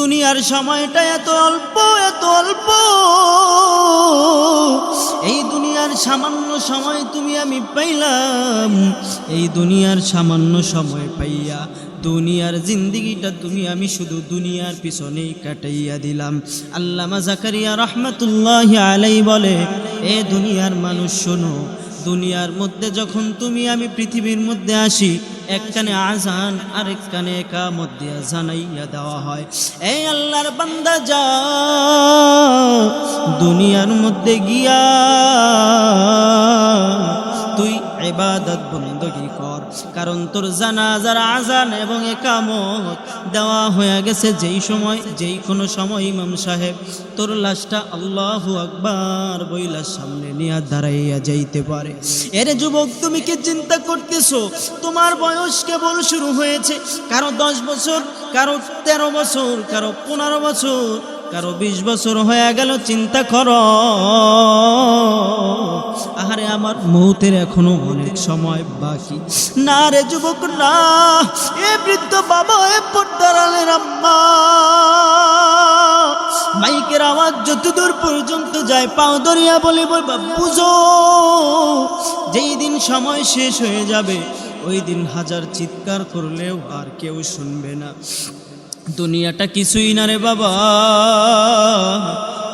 দুনিয়ার সময়টা এত অল্প এত অল্প। এই দুনিয়ার সামান্য সময় তুমি আমি পাইলাম। এই দুনিয়ার সামান্য সময় পাইয়া দুনিয়ার জিন্দিগিটা তুমি আমি শুধু দুনিয়ার পিছনেই কাটাইয়া দিলাম। আল্লামা জাকারিয়া রহমতুল্লাহ আলাই বলে, এ দুনিয়ার মানুষ শোনো দুনিয়ার মধ্যে যখন তুমি, আমি পৃথিবীর মধ্যে আসি, এক কানে আজান, আরেক কানে একা মধ্যে জানাইয়া দেওয়া হয়। এই আল্লাহর বান্দা যা দুনিয়ার মধ্যে গিয়া, তুই এবাদত বন্দী কর কারণ তোর জানাজার আজান এবং একামত দেওয়া হয়ে গেছে যেই সময়, যেই কোনো সময় ইমাম সাহেব তোর লাশটা আল্লাহু আকবার বইলার সামনে নিয়ে দাঁড়াইয়া যাইতে পারে। এর যুবক, তুমি কি চিন্তা করতেছো? তোমার বয়স কেবল শুরু হয়েছে। কারও দশ বছর, কারও তেরো বছর, কারও পনেরো বছর। কারও বিশ বছর হয়ে গেল, চিন্তা কর। আহারে, আমার মৌতের এখনও অনেক সময় বাকি। না রে যুবক, না। এ বৃদ্ধ বাবা, এ পর্দারালের মাইকের আওয়াজ যতদূর পর্যন্ত যায়, পাও দরিয়া বলে বুঝো যেই দিন সময় শেষ হয়ে যাবে, ওই দিন হাজার চিৎকার করলেও আর কেউ শুনবে না। দুনিয়াটা কিছুই না রে বাবা।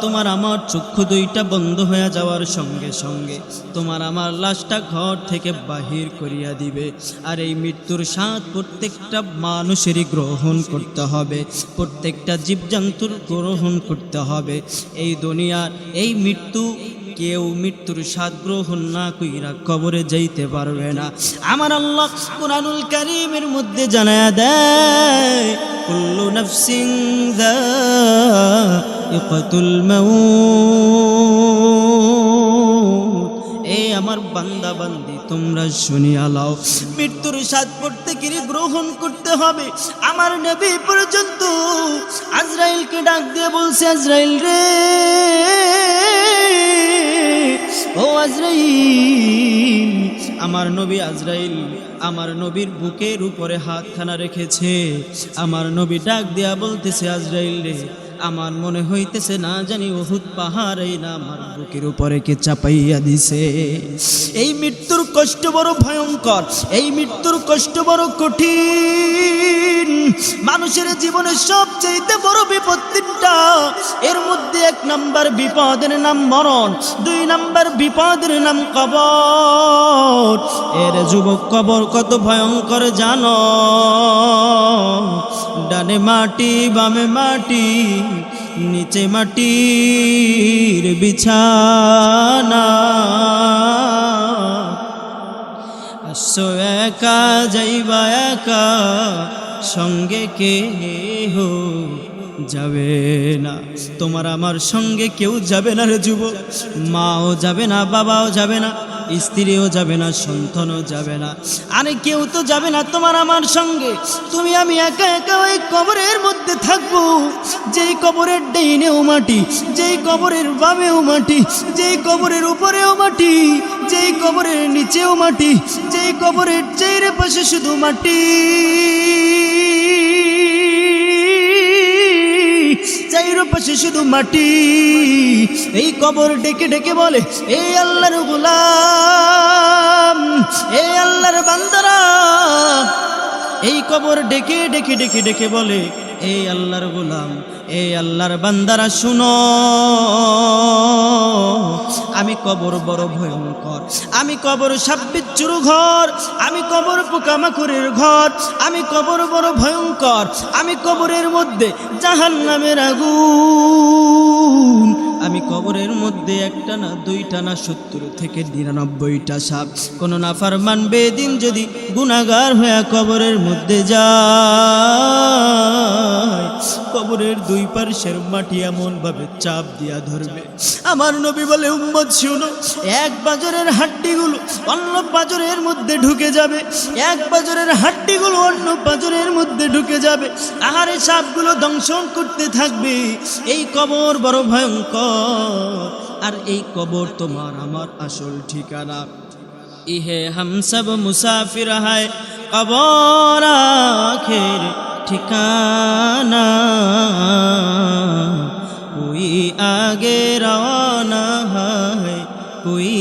তোমার আমার চক্ষু দুইটা বন্ধ হয়ে যাওয়ার সঙ্গে সঙ্গে তোমার আমার লাশটা ঘর থেকে বাহির করিয়া দিবে। আর এই মৃত্যুর স্বাদ প্রত্যেকটা মানুষেরই গ্রহণ করতে হবে। প্রত্যেকটা জীবজন্তুর গ্রহণ করতে হবে। এই দুনিয়ার এই মৃত্যু কেউ মৃত্যুর স্বাদ গ্রহণ না কইরা কবরে যাইতে পারবে না। আমার আল্লাহ কোরআনুল কারীমের মধ্যে জানায়া দেয়, কুল্লু নাফসিন যায়িকাতুল মাউত। এ আমার বান্দা বান্দি, তোমরা শুনিয়া লাও। মৃত্যুর স্বাদ প্রত্যেকেরই গ্রহণ করতে হবে। আমার নবী পর্যন্ত আজরাইলকে ডাক দিয়ে বলছে, আজরাইল রে ও আজরাইল, আমার নবী আজরাইল, আমার নবীর বুকের উপরে হাতখানা রেখেছে। আমার নবী ডাক দেয়া বলতেছে, আজরাইল রে আমার মনে হইতেছে না জানি ওহুদ পাহাড়েই না আমার বুকের উপরে কে চাপাইয়া দিছে। এই মৃত্যুর কষ্ট বড় ভয়ঙ্কর, এই মৃত্যুর কষ্ট বড় কঠিন। মানুষের জীবনে সবচেয়ে বড় বিপত্তিটা এর মধ্যে এক নাম্বার বিপদের নাম মরণ, দুই নাম্বার বিপদের নাম কবর। এর যুবক কবর কত ভয়ঙ্কর জানো। ডানে মাটি, বামে মাটি নিচে মাটির বিছানা। আসো একা যাইবা একা, সঙ্গে কে হো যাবে না। তোমার আমার সঙ্গে কেউ যাবে না রে যুব মাও যাবে না, বাবাও যাবে না। স্ত্রীও যাবে না, সন্তানও যাবে না। আরে কেউ তো যাবে না তোমার আমার সঙ্গে। তুমি আমি একা একা ওই কবরের মধ্যে থাকব। যেই কবরের ডাইনেও মাটি, যেই কবরের বামেও মাটি, যেই কবরের উপরেও মাটি, যেই কবরের নিচেও মাটি, যেই কবরের চেয়ে পাশে শুধু মাটি। পাশে শুধু মাটি। এই কবর ডেকে ডেকে বলে এই আল্লাহর গুলাম এই আল্লাহর বান্দারা। এই কবর ডেকে ডেকে ডেকে ডেকে বলে এই আল্লাহর গুলাম এই আল্লাহর বান্দারা, শুনো। আমি কবর বড় ভয়ঙ্কর, আমি কবর সাব্বিচ্ছুর ঘর আমি কবর পোকামাকুরের ঘর, আমি কবর বড় ভয়ঙ্কর, আমি কবরের মধ্যে জাহান নামের আগুন। আমি কবরের মধ্যে একটা না, দুইটা না, সত্তর থেকে নিরানব্বইটা সাপ। কোনো নাফার মানবে দিন যদি গুণাগার হয়ে কবরের মধ্যে যায়, কবরের দুই পার্শ্বের মাটি এমন ভাবে চাপ দিয়া ধরবে। আমার নবী বলে, উম্মত, শুনো, এক বাজারের হাড্ডিগুলো অন্য বাজারের মধ্যে ঢুকে যাবে। এক বাজারের হাড্ডিগুলো অন্য বাজারের মধ্যে ঢুকে যাবে। আহারে সাপগুলো দংশন করতে থাকবে। এই কবর বড় ভয়ঙ্কর। আর এই কবর তোমার আমার আসল ঠিকানা। ইহে হাম সব মুসাফির হায়, কবর আখের ঠিকানা। কই আগে রওনা হয় কই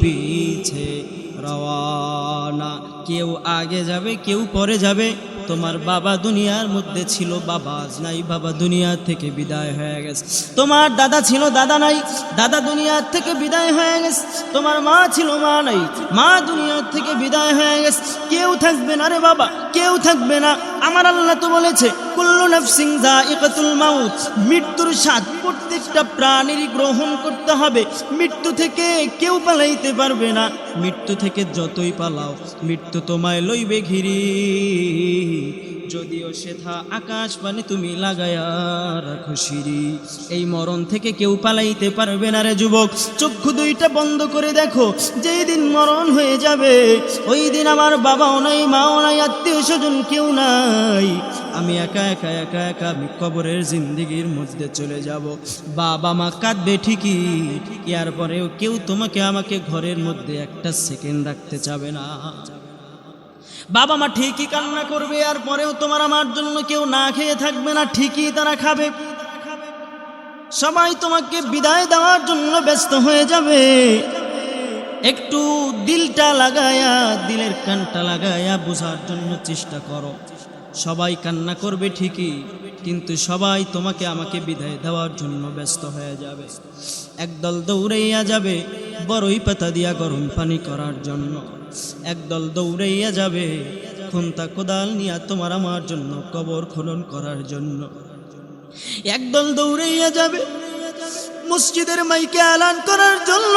পিছে রওনা। কেউ আগে যাবে, কেউ পরে যাবে। তোমার বাবা দুনিয়ার মধ্যে ছিল, বাবা আজ নাই, বাবা দুনিয়া থেকে বিদায় হয়ে গেছে। তোমার দাদা ছিল, দাদা নাই, দাদা দুনিয়ার থেকে বিদায় হয়ে গেছে। তোমার মা ছিল, মা নাই, মা দুনিয়ার থেকে বিদায় হয়ে গেছে। কেউ থাকবে না রে বাবা, কেউ থাকবে না। আমার আল্লাহ তো বলেছে, কুল্লু মৃত্যুর স্বাদ প্রত্যেকটা প্রাণীরই গ্রহণ করতে হবে। মৃত্যু থেকে কেউ পালাইতে পারবে না। মৃত্যু থেকে যতই পালাও, মৃত্যু তোমায় লইবে ঘিরি। যদিও সেথা আকাশ পানে তুমি লাগায়া রাখো সিঁড়ি। এই মরণ থেকে কেউ পালাইতে পারবে না রে যুবক। চক্ষু দুইটা বন্ধ করে দেখো যেই দিন মরণ হয়ে যাবে ওই দিন আমার বাবাও নাই, মাও নাই, আত্মীয় স্বজন কেউ নাই। আমি একা একা একা একা আমি কবরের জিন্দিগির মধ্যে চলে যাব। বাবা মা কাঁদবে ঠিকই ইয়ার পরেও কেউ তোমাকে আমাকে ঘরের মধ্যে একটা সেকেন্ড রাখতে চাবে না। বাবা মা ঠিকই কান্না করবে, আর পরেও তোমার আমার জন্য কেউ না খেয়ে থাকবে না, ঠিকই তারা খাবে। সবাই তোমাকে বিদায় দেওয়ার জন্য ব্যস্ত হয়ে যাবে। একটু দিলটা লাগায়া, দিলের কানটা লাগায়া বোঝার জন্য চেষ্টা করো। সবাই কান্না করবে ঠিকই, কিন্তু সবাই তোমাকে আমাকে বিদায় দেওয়ার জন্য ব্যস্ত হয়ে যাবে। একদল দৌড়াইয়া যাবে, বড়ই পাতা দিয়া গরম পানি করার জন্য। একদল দৌড়াইয়া যাবে। খুন্তা কোদাল নিয়া তোমার আমার জন্য কবর খনন করার জন্য। একদল দৌড়াইয়া যাবে মসজিদের মাইকে আলান করার জন্য।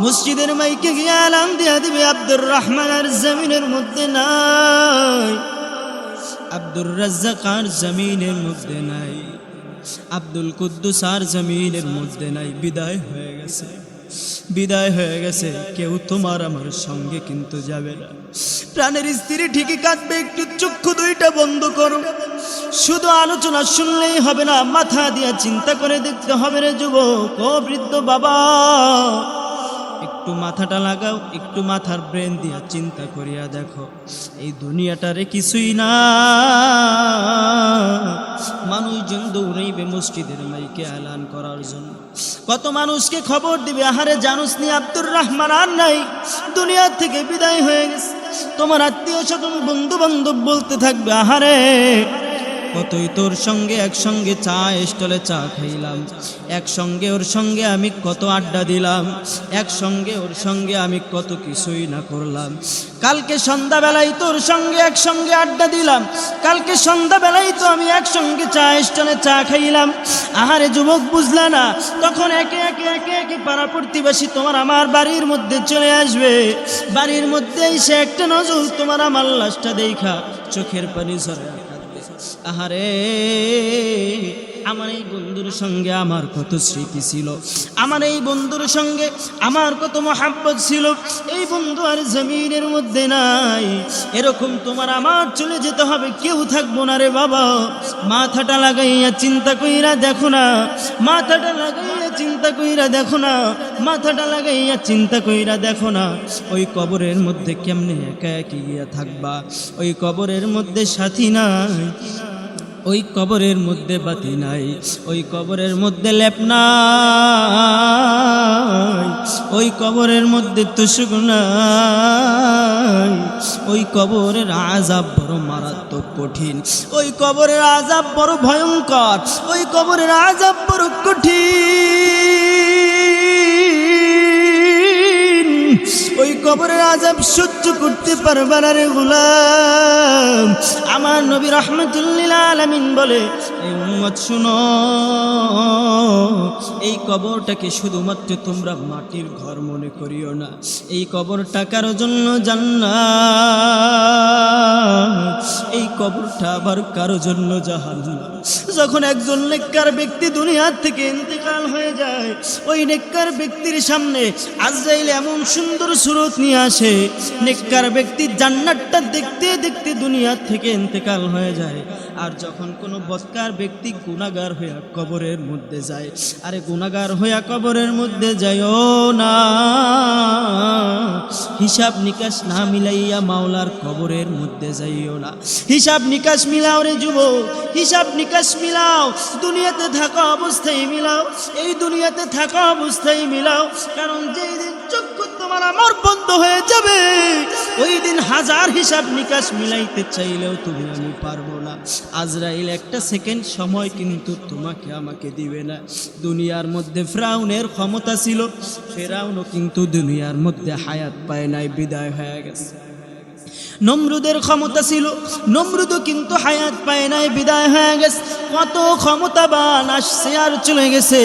মসজিদের মাইকে গিয়ে এলান দিয়া দিবে, আব্দুর রহমান আর জমিনের মধ্যে নাই। আব্দুর রাজ্জাক আর জমিনের মধ্যে নাই। আব্দুল কুদ্দুস আর জমিনের মধ্যে নাই। বিদায় হয়ে গেছে। বিদায় হয়ে গেছে। কেউ তোমার আমার সঙ্গে কিন্তু যাবে না। প্রাণের স্ত্রী ঠিকই কাঁদবে, একটু চক্ষু দুইটা বন্ধ করো। শুধু আলোচনা শুনলেই হবে না, মাথা দিয়া চিন্তা করে দেখতে হবে রে যুবক, ও বৃদ্ধ বাবা। একটু মাথাটা লাগাও, একটু মাথার ব্রেন দিয়া চিন্তা করিয়া দেখো, এই দুনিয়াটারে কিছুই না। মানুষজন দৌড়াইবে মসজিদের মাইকে এলান করার জন্য। কত মানুষকে খবর দিবে, আহারে জানুস নি আব্দুর রহমান আর নাই দুনিয়ার থেকে বিদায় হয়ে গেছে। তোমার আত্মীয় স্বজন বন্ধু বান্ধব বলতে থাকবে, আহারে কতই তোর সঙ্গে একসঙ্গে চা স্টলে চা খাইলাম। একসঙ্গে ওর সঙ্গে আমি কত আড্ডা দিলাম। একসঙ্গে ওর সঙ্গে আমি কত কিছুই না করলাম। কালকে সন্ধ্যাবেলায় তোর সঙ্গে একসঙ্গে আড্ডা দিলাম। কালকে সন্ধ্যাবেলায় তো আমি একসঙ্গে চা স্টলে চা খাইলাম। আহারে যুবক, বুঝলা না, তখন একে একে একে একে পাড়া প্রতিবেশী তোমার আমার বাড়ির মধ্যে চলে আসবে। বাড়ির মধ্যে এসে একটা নজর তোমার আমার লাশটা দেখা। চোখের পানি ঝরে। আহারে আমার এই বন্ধুর সঙ্গে আমার কত স্মৃতি ছিল? আমার এই বন্ধুর সঙ্গে আমার কত মহাব্বত ছিল? এই বন্ধু আর জমিনের মধ্যে নাই। এরকম তোমার আমার চলে যেতে হবে, কেউ থাকব না রে বাবা। মাথাটা লাগাইয়া চিন্তা কইরা দেখো না, মাথাটা লাগাইয়া চিন্তা কইরা দেখো না, মাথাটা লাগাইয়া চিন্তা কইরা দেখো না, ওই কবরের মধ্যে কেমনে একা একই গিয়া থাকবা? ওই কবরের মধ্যে সাথী নাই। ওই কবরের মধ্যে বাতি নাই, ওই কবরের মধ্যে লেপ নাই, ওই কবরের মধ্যে তুসুক নাই, ওই কবরের আজাব বড় মারাত্মক কঠিন, ওই কবরের আজাব বড় ভয়ঙ্কর, ওই কবরের আজাব বড় কঠিন। ওই কবরের আজাব সহ্য করতে পারবার না রে গোলাম। আমার নবী রহমতুল্লিল আলমিন বলে উম্মত শুনো। এই কবরটাকে শুধুমাত্র তোমরা মাটির ঘর মনে করিও না। এই কবরটা কারও জন্য জান্নাত। এই কবরটা আবার কারও জন্য জাহান্নাম। যখন একজন নেককার ব্যক্তি দুনিয়ার থেকে ইন্তেকাল হয়ে যায়, ওই নেককার ব্যক্তির সামনে আজরাইল এমন সুন্দর সুরত নিয়ে আসে, নেককার ব্যক্তি জান্নাতটা দেখতে দেখতে দুনিয়ার থেকে ইন্তেকাল হয়ে যায়। আর যখন কোনো বৎকার ব্যক্তি গুণাগার হইয়া কবরের মধ্যে যায়। আরে গুণাগার হইয়া কবরের মধ্যে যাইও না। হিসাব নিকাশ না মিলাইয়া মাওলার কবরের মধ্যে যাইও না। হিসাব নিকাশ মিলাও রে যুব হিসাব নিকাশ মিলাও। দুনিয়াতে থাকা অবস্থায় মিলাও, এই দুনিয়াতে থাকা অবস্থায় মিলাও। কারণ যেই দিন চক্ষু তোমার আমার বন্ধ হয়ে যাবে, ওই দিন হাজার হিসাব নিকাশ মিলাইতে চাইলেও তুমি আমি পারব না আজরাইল, একটা সেকেন্ড সময় কিন্তু তোমাকে আমাকে দিবে না। দুনিয়ার মধ্যে ফ্রাউনের ক্ষমতা ছিল, ফেরাউনও কিন্তু দুনিয়ার মধ্যে হায়াত পায় নাই, বিদায় হয়ে গেছে। নমরুদের ক্ষমতা ছিল, নমরুদও কিন্তু হায়াত পায় নাই, বিদায় হয়ে গেছে। কত ক্ষমতাবান আসছে আর চলে গেছে।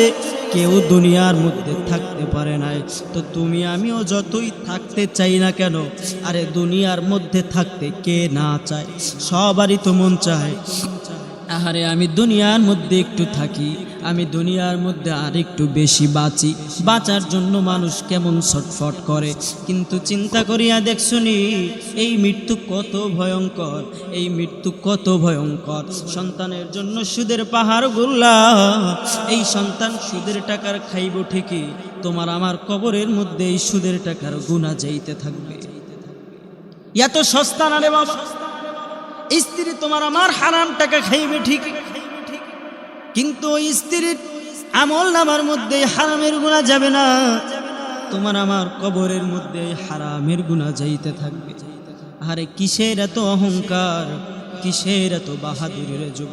কেউ দুনিয়ার মধ্যে থাকতে পারে নাই। তো তুমি, আমিও যতই থাকতে চাই না কেন, আরে দুনিয়ার মধ্যে থাকতে কে না চায়? সবারই তো মন চায়। আহারে, আমি দুনিয়ার মধ্যে একটু থাকি, আমি দুনিয়ার মধ্যে আর একটু বেশি বাঁচি। বাঁচার জন্য মানুষ কেমন ছটফট করে। কিন্তু চিন্তা করিয়া দেখছুনি, এই মৃত্যু কত ভয়ঙ্কর, এই মৃত্যু কত ভয়ঙ্কর। সন্তানের জন্য সুদের পাহাড় গুল্লা এই সন্তান সুদের টাকার খাইব ঠিকই, তোমার আমার কবরের মধ্যে এই সুদের টাকার গুণা যাইতে থাকবে। এত সস্তা না রে বাবা। স্ত্রী তোমার আমার হারাম টাকা খাইবে ঠিক। কিন্তু ওই স্ত্রীর আমল নামার মধ্যে হারামের গুণা যাবে না। তোমার আমার কবরের মধ্যে হারামের গুণা যাইতে থাকবে। আরে কিসের এত অহংকার? কিসের এত বাহাদুরির যুব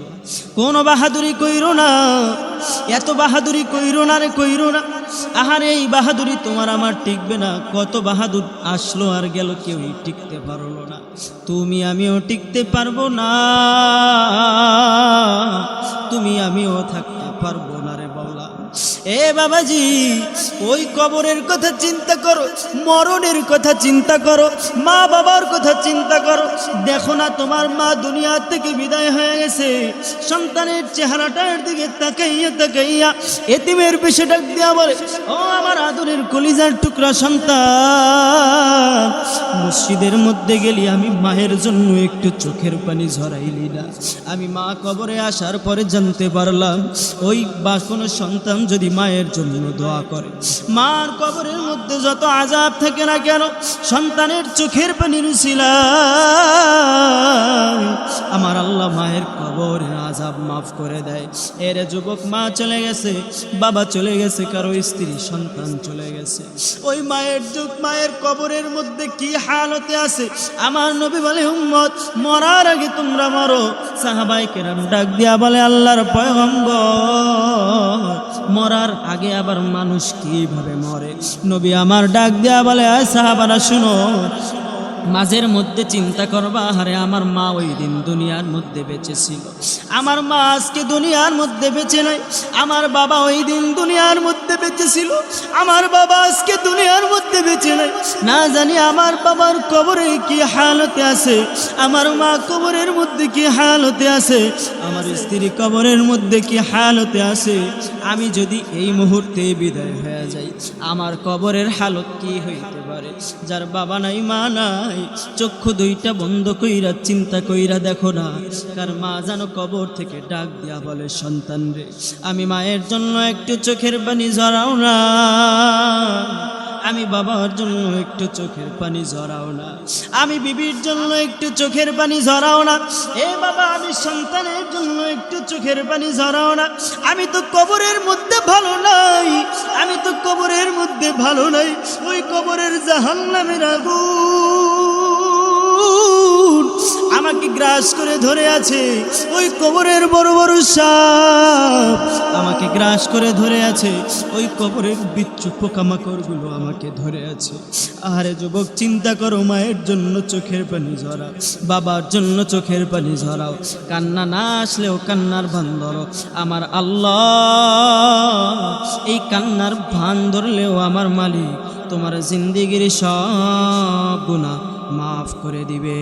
কোন বাহাদুরি কইরো না, এত বাহাদুরি কইরো না রে, কইরো না। আহারে এই বাহাদুরি তোমার আমার টিকবে না, কত বাহাদুর আসলো আর গেল কেউই টিকতে পারল না। তুমি আমিও টিকতে পারব না, তুমি আমিও থাকতে পারব না রে বাবা এ বাবাজি, ওই কবরের কথা চিন্তা করো, মরণের কথা চিন্তা করো, মা বাবার কথা চিন্তা করো। দেখো না, তোমার মা দুনিয়া থেকে বিদায় হয়ে গেছে। সন্তানের চেহারাটার দিকে তাকাইয়া তাকাইয়া এতিমের পেশে ডাক দিয়া বলে, ও আমার আদরের কলিজার টুকরা সন্তান, মসজিদের মধ্যে গেলি আমি মায়ের জন্য একটু চোখের পানি ঝরাইলি না। আমি মা কবরে আসার পরে জানতে পারলাম, ওই বা কোনো সন্তান যদি মায়ের জন্য দোয়া করে। মার কবরের মধ্যে যত আজাব থাকে না কেন সন্তানের চোখের পানি রুছিলা আমার আল্লাহ মায়ের কবরের আজাব মাফ করে দেয়। এর যুবক মা চলে গেছে, বাবা চলে গেছে, কারও স্ত্রী, সন্তান চলে গেছে। ওই মায়ের যুগ, মায়ের কবরের মধ্যে কি হালতে আছে? আমার নবী বলে, উম্মত, মরার আগে তোমরা মরো। সাহাবাই কেরাম ডাক দিয়া বলে, আল্লাহর পয়গম্বর, মরার আগে আবার মানুষ কীভাবে মরে? নবী আমার ডাক দেয়া বলে সাহাবারা শুনো। মাঝের মধ্যে চিন্তা করবা হারে আমার মা ওই দিন দুনিয়ার মধ্যে বেঁচে ছিল। আমার মা আজকে দুনিয়ার মধ্যে বেঁচে নাই। আমার বাবা ওই দিন দুনিয়ার মধ্যে বেঁচে ছিল। আমার বাবা আজকে দুনিয়ার মধ্যে বেঁচে নাই। না জানি আমার বাবার কবরে কি হালতে আছে। আমার মা কবরের মধ্যে কি হালতে আছে। আমার স্ত্রী কবরের মধ্যে কি হালতে আছে। আমি যদি এই মুহূর্তে বিদায় হয়ে যাই, আমার কবরের হালত কি হইতে পারে? যার বাবা নাই, মা নাই চক্ষু দুইটা বন্ধ কইরা চিন্তা কইরা দেখো না। কার মা যেন কবর থেকে ডাক দিয়া বলে, সন্তান রে, আমি মায়ের জন্য একটু চোখের পানি ঝরাও না। আমি বাবার জন্য একটু চোখের পানি ঝরাও না। আমি বিবির জন্য একটু চোখের পানি ঝরাও না। এ বাবা, আমি সন্তানের জন্য একটু চোখের পানি ঝরাও না। আমি তো কবরের মধ্যে ভালো নাই। আমি তো কবরের মধ্যে ভালো নাই। ওই কবরের জাহান্নামের আগুন আমাকে গ্রাস করে ধরে আছে ওই কবরের বড় বড় সাপ। আমাকে গ্রাস করে ধরে আছে ওই কবরের বিচ্ছু পোকামাকড়গুলো আমাকে ধরে আছে। আরে যুবক, চিন্তা করো, মায়ের জন্য চোখের পানি ঝরাও, বাবার জন্য চোখের পানি ঝরাও। কান্না না আসলেও কান্নার ভান ধরো, আমার আল্লাহ। এই কান্নার ভান ধরলেও আমার মালিক, তোমার জিন্দিগির সব গুণা মাফ করে দিবে।